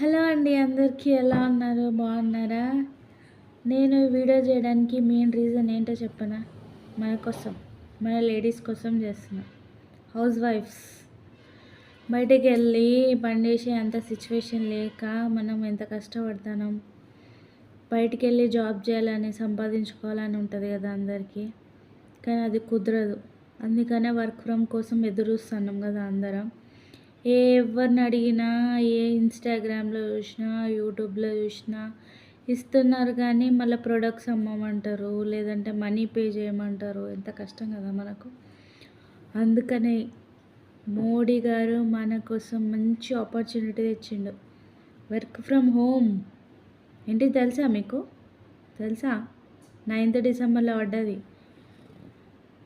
Hello అండి అందరికీ ఎలా ఉన్నారు? బాగున్నారా? నేను వీడియో చేయడానికి మెయిన్ రీజన్ ఏంటో చెప్పనా? మన కోసం మన లేడీస్ కోసం చేస్తున్నా. హౌస్ వైఫ్స్. బయటికి వెళ్ళి పండేసే అంత సిచ్యువేషన్ లేక మనం ఎంత కష్టపడతాం బయటికి వెళ్ళి జాబ్ చేయాలని సంపాదించుకోవాలని ఉంటుంది కదా అందరికీ. కానీ అది కుదరదు. అందుకనే వర్క్ ఫ్రమ్ కోసం ఎదురుస్తున్నాం కదా అందరం. ఎవరిని అడిగినా ఏ ఇన్స్టాగ్రామ్లో చూసినా యూట్యూబ్లో చూసినా ఇస్తున్నారు కానీ మళ్ళీ ప్రొడక్ట్స్ అమ్మమంటారు లేదంటే మనీ పే చేయమంటారు. ఎంత కష్టం కదా మనకు. అందుకనే మోడీ గారు మన కోసం మంచి ఆపర్చునిటీ తెచ్చిండు. Work from home. ఏంటి తెలుసా మీకు? తెలుసా? నైన్త్ డిసెంబర్లో పడ్డది.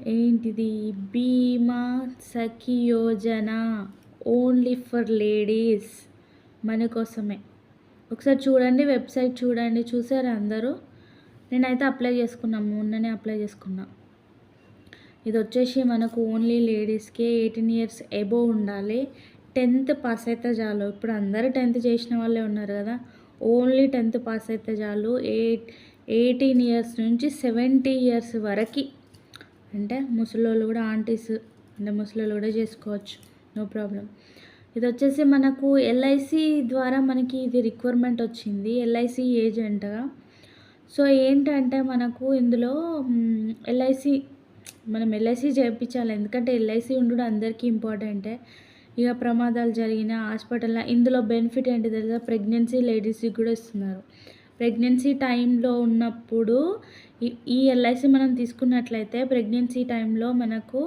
ఏంటిది? Bima Sakhi Yojana. Only for ladies మన కోసమే. ఒకసారి చూడండి వెబ్సైట్ చూడండి చూసారా అందరూ? నేనైతే అప్లై చేసుకున్నా మొన్ననే అప్లై చేసుకున్నా. ఇది వచ్చేసి మనకు ఓన్లీ లేడీస్కే ఎయిటీన్ ఇయర్స్ ఎబో ఉండాలి. టెన్త్ పాస్ అయితే చాలు. ఇప్పుడు అందరూ టెన్త్ చేసిన వాళ్ళే ఉన్నారు కదా. ఓన్లీ టెన్త్ పాస్ అయితే చాలు. ఎయిట్ ఎయిటీన్ ఇయర్స్ నుంచి సెవెంటీ ఇయర్స్ వరకు అంటే ముసలోళ్ళు కూడా ఆంటీస్ అంటే ముసలోళ్ళు కూడా చేసుకోవచ్చు. నో ప్రాబ్లం ఇది వచ్చేసి మనకు ఎల్ఐసి ద్వారా మనకి ఇది రిక్వైర్మెంట్ వచ్చింది. ఎల్ఐసి ఏజెంట్గా సో ఏంటంటే మనకు ఇందులో ఎల్ఐసి మనం ఎల్ఐసి చేయించాలి. ఎందుకంటే ఎల్ఐసి ఉండడం అందరికీ ఇంపార్టెంటే ఇక ప్రమాదాలు జరిగిన హాస్పిటల్లో ఇందులో బెనిఫిట్ ఏంటి తెలుసా? ప్రెగ్నెన్సీ లేడీస్కి కూడా ఇస్తున్నారు. ప్రెగ్నెన్సీ టైంలో ఉన్నప్పుడు ఈ ఎల్ఐసి మనం తీసుకున్నట్లయితే ప్రెగ్నెన్సీ టైంలో మనకు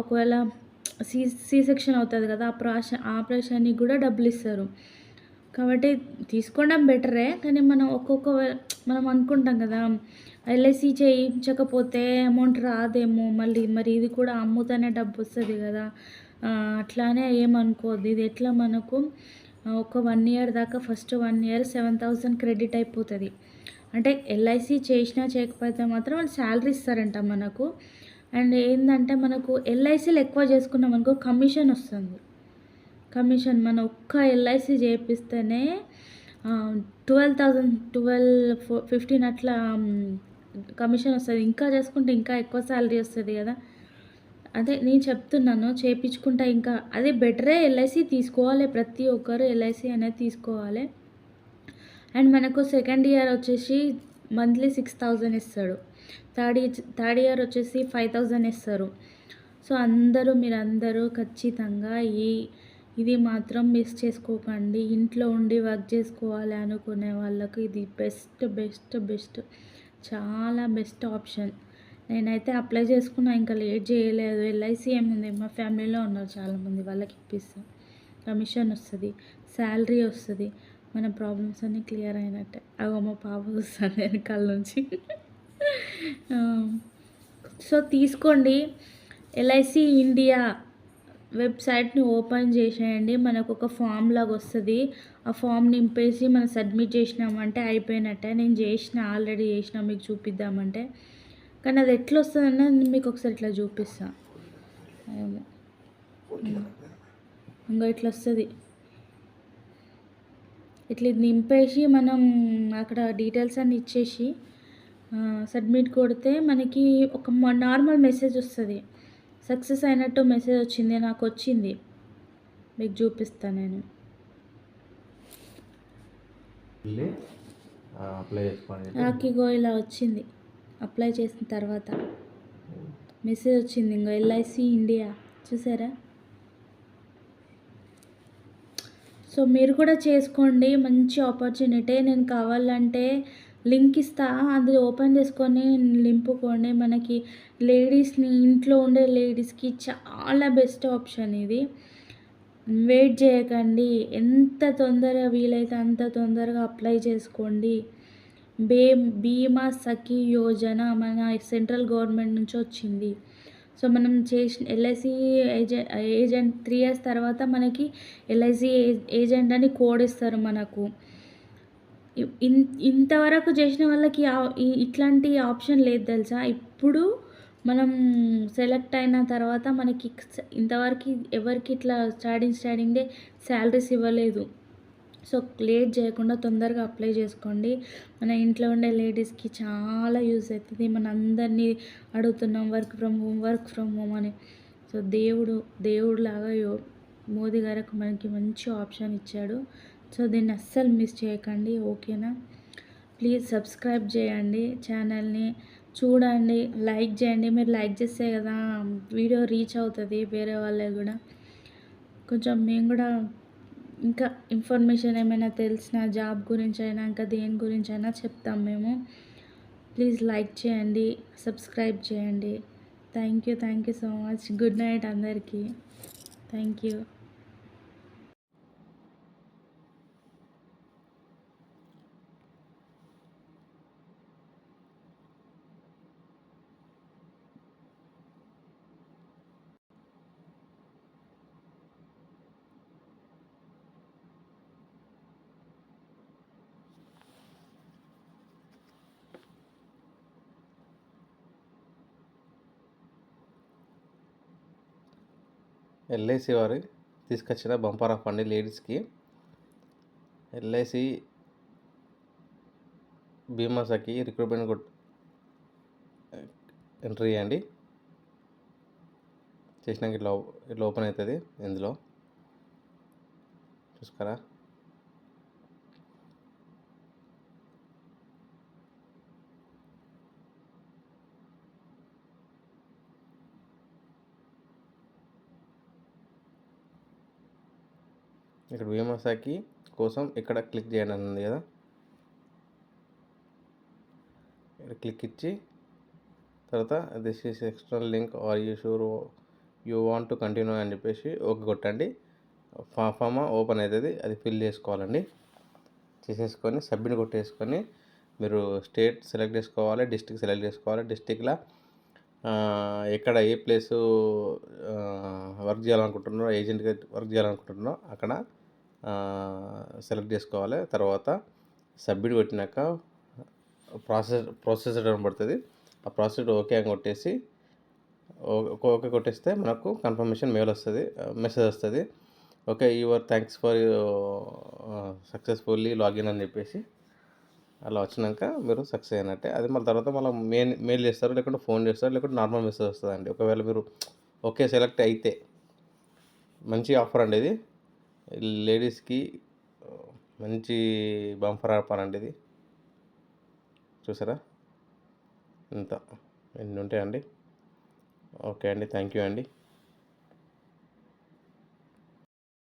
ఒకవేళ సి సి సెక్షన్ అవుతుంది కదా ఆపరేషన్ ఆపరేషన్కి కూడా డబ్బులు ఇస్తారు. కాబట్టి తీసుకోవడం బెటరే కానీ మనం ఒక్కొక్క మనం అనుకుంటాం కదా ఎల్ఐసి చేయించకపోతే అమౌంట్ రాదేమో మళ్ళీ మరి ఇది కూడా అమ్ముతానే డబ్బు వస్తుంది కదా. అట్లానే ఏమనుకోద్దు ఇది ఎట్లా మనకు ఒక వన్ ఇయర్ దాకా first one year seven thousand credit అయిపోతుంది. అంటే ఎల్ఐసి చేసినా చేయకపోతే మాత్రం వాళ్ళు శాలరీ ఇస్తారంట మనకు. అండ్ ఏంటంటే మనకు ఎల్ఐసీలు ఎక్కువ చేసుకున్నాం అనుకో కమిషన్ వస్తుంది. కమిషన్ మన ఒక్క ఎల్ఐసి చేపిస్తేనే ట్వెల్వ్ థౌజండ్ ట్వెల్వ్ ఫిఫ్టీన్ అట్లా కమిషన్ వస్తుంది. ఇంకా చేసుకుంటే ఇంకా ఎక్కువ శాలరీ వస్తుంది కదా. అదే నేను చెప్తున్నాను చేయించుకుంటా ఇంకా అదే బెటరే ఎల్ఐసి తీసుకోవాలి. ప్రతి ఒక్కరు ఎల్ఐసి అనేది తీసుకోవాలి. అండ్ మనకు సెకండ్ ఇయర్ వచ్చేసి మంత్లీ సిక్స్ థౌజండ్ ఇస్తాడు. థర్డ్ ఇయర్ థర్డ్ ఇయర్ వచ్చేసి ఫైవ్ థౌజండ్ ఇస్తారు. సో అందరూ మీరందరూ ఖచ్చితంగా ఈ ఇది మాత్రం మిస్ చేసుకోకండి. ఇంట్లో ఉండి వర్క్ చేసుకోవాలి అనుకునే వాళ్ళకు ఇది బెస్ట్ బెస్ట్ బెస్ట్ చాలా బెస్ట్ ఆప్షన్. నేనైతే అప్లై చేసుకున్నా ఇంకా లేట్ చేయలేదు. ఎల్ఐసి ఏముంది? మా ఫ్యామిలీలో ఉన్నారు చాలామంది వాళ్ళకి ఇప్పిస్తాం. కమిషన్ వస్తుంది శాలరీ వస్తుంది. మన ప్రాబ్లమ్స్ అన్నీ క్లియర్ అయినట్టే. అగో మా పాప వస్తుంది వెనకాల నుంచి. సో తీసుకోండి. ఎల్ఐసి ఇండియా వెబ్సైట్ని ఓపెన్ చేసేయండి. మనకు ఒక ఫామ్ లాగా వస్తుంది. ఆ ఫామ్ నింపేసి మనం సబ్మిట్ చేసినామంటే అయిపోయినట్టే. నేను చేసిన ఆల్రెడీ చేసిన మీకు చూపిద్దామంటే. కానీ అది ఎట్లా వస్తుందన్న మీకు ఒకసారి ఇట్లా చూపిస్తా. ఇంకా ఇట్లా వస్తుంది ఇట్లా నింపేసి మనం అక్కడ డీటెయిల్స్ అన్నీ ఇచ్చేసి సబ్మిట్ కొడితే మనకి ఒక నార్మల్ మెసేజ్ వస్తుంది. సక్సెస్ అయినట్టు మెసేజ్ వచ్చింది నాకు వచ్చింది. మీకు చూపిస్తాను నేను. నాకు ఇగో ఇలా వచ్చింది. అప్లై చేసిన తర్వాత. మెసేజ్ వచ్చింది ఇంకో ఎల్ఐసి ఇండియా. చూసారా? సో మీరు కూడా చేసుకోండి మంచి ఆపర్చునిటీ. నేను కావాలంటే లింక్ ఇస్తా. అది ఓపెన్ చేసుకొని నింపుకోండి. మనకి లేడీస్ని ఇంట్లో ఉండే లేడీస్కి చాలా బెస్ట్ ఆప్షన్ ఇది. వెయిట్ చేయకండి. ఎంత తొందరగా వీలైతే అంత తొందరగా అప్లై చేసుకోండి. బే బీమా సఖీ యోజన మన సెంట్రల్ గవర్నమెంట్ నుంచి వచ్చింది. సో మనం చేసిన LIC agent agent three years తర్వాత మనకి ఎల్ఐసి ఏజెంట్ అని కోడ్ ఇస్తారు మనకు. ఇంతవరకు చేసిన వాళ్ళకి ఇట్లాంటి ఆప్షన్ లేదు తెలుసా? ఇప్పుడు మనం సెలెక్ట్ అయిన తర్వాత మనకి ఇంతవరకు ఎవరికి ఇట్లా స్టార్టింగ్ స్టార్టింగే శాలరీస్ ఇవ్వలేదు. సో లేట్ చేయకుండా తొందరగా అప్లై చేసుకోండి. మన ఇంట్లో ఉండే లేడీస్కి చాలా యూస్ అవుతుంది. మన అందరినీ అడుగుతున్నాం work from home work from home అని. సో దేవుడు దేవుడిలాగా యో మోదీ గారికి మనకి మంచి ఆప్షన్ ఇచ్చాడు. సో దీన్ని అస్సలు మిస్ చేయకండి ఓకేనా? ప్లీజ్ సబ్స్క్రైబ్ చేయండి ఛానల్ని చూడండి లైక్ చేయండి. మీరు లైక్ చేస్తే కదా వీడియో రీచ్ అవుతుంది వేరే వాళ్ళకి కూడా. కొంచెం మేము కూడా ఇంకా ఇన్ఫర్మేషన్ ఏమైనా తెలిసిన జాబ్ గురించి అయినా ఇంకా దేని గురించి అయినా చెప్తాం మేము. ప్లీజ్ లైక్ చేయండి సబ్స్క్రైబ్ చేయండి. Thank you thank you so much. Good night అందరికీ. Thank you. ఎల్ఐసి వారు తీసుకొచ్చిన బంపర్ ఆఫ్ అండి లేడీస్కి ఎల్ఐసి బీమా సఖి రిక్రూట్మెంట్ కొట్ ఎంట్రీ చేయండి. చేసినాక ఇట్లా ఇట్లా ఓపెన్ అవుతుంది ఇందులో. చూసుకోరా ఇక్కడ బీమా కోసం ఇక్కడ క్లిక్ చేయండి అని ఉంది కదా. ఇక్కడ క్లిక్ ఇచ్చి తర్వాత this is external link are you sure you want to continue అని చెప్పేసి ఓకే కొట్టండి. ఫా ఫామా ఓపెన్ అవుతుంది అది ఫిల్ చేసుకోవాలండి. చేసేసుకొని సబ్మిట్ కొట్టేసుకొని మీరు స్టేట్ సెలెక్ట్ చేసుకోవాలి డిస్టిక్ సెలెక్ట్ చేసుకోవాలి డిస్టిక్లో ఎక్కడ ఏ ప్లేసు వర్క్ చేయాలనుకుంటున్నారో ఏజెంట్గా వర్క్ చేయాలనుకుంటున్నారో అక్కడ సెలెక్ట్ చేసుకోవాలి. తర్వాత సబ్మిట్ కొట్టినాక ప్రాసెస్ ప్రాసెసర్ అని పడుతుంది. ఆ ప్రాసెస్ ఓకే అని కొట్టేసి ఓకే కొట్టేస్తే మనకు కన్ఫర్మేషన్ మెయిల్ వస్తుంది మెసేజ్ వస్తుంది. Okay your thanks for successfully login అని చెప్పేసి అలా వచ్చినాక మీరు సక్సెస్ అయినట్టే. అది మళ్ళీ తర్వాత మళ్ళీ మెయిల్ మెయిల్ చేస్తారు? లేకుంటే ఫోన్ చేస్తారు? లేకుంటే నార్మల్ మెసేజ్ వస్తుందండి. ఒకవేళ మీరు ఓకే సెలెక్ట్ అయితే మంచి ఆఫర్ అండి ఇది లేడీస్కి మంచి బంపర్ ఆఫర్ అండి ఇది చూసారా? ఇంత. ఎన్ని ఉంటాయండి? ఓకే అండి. థ్యాంక్ యూ అండి.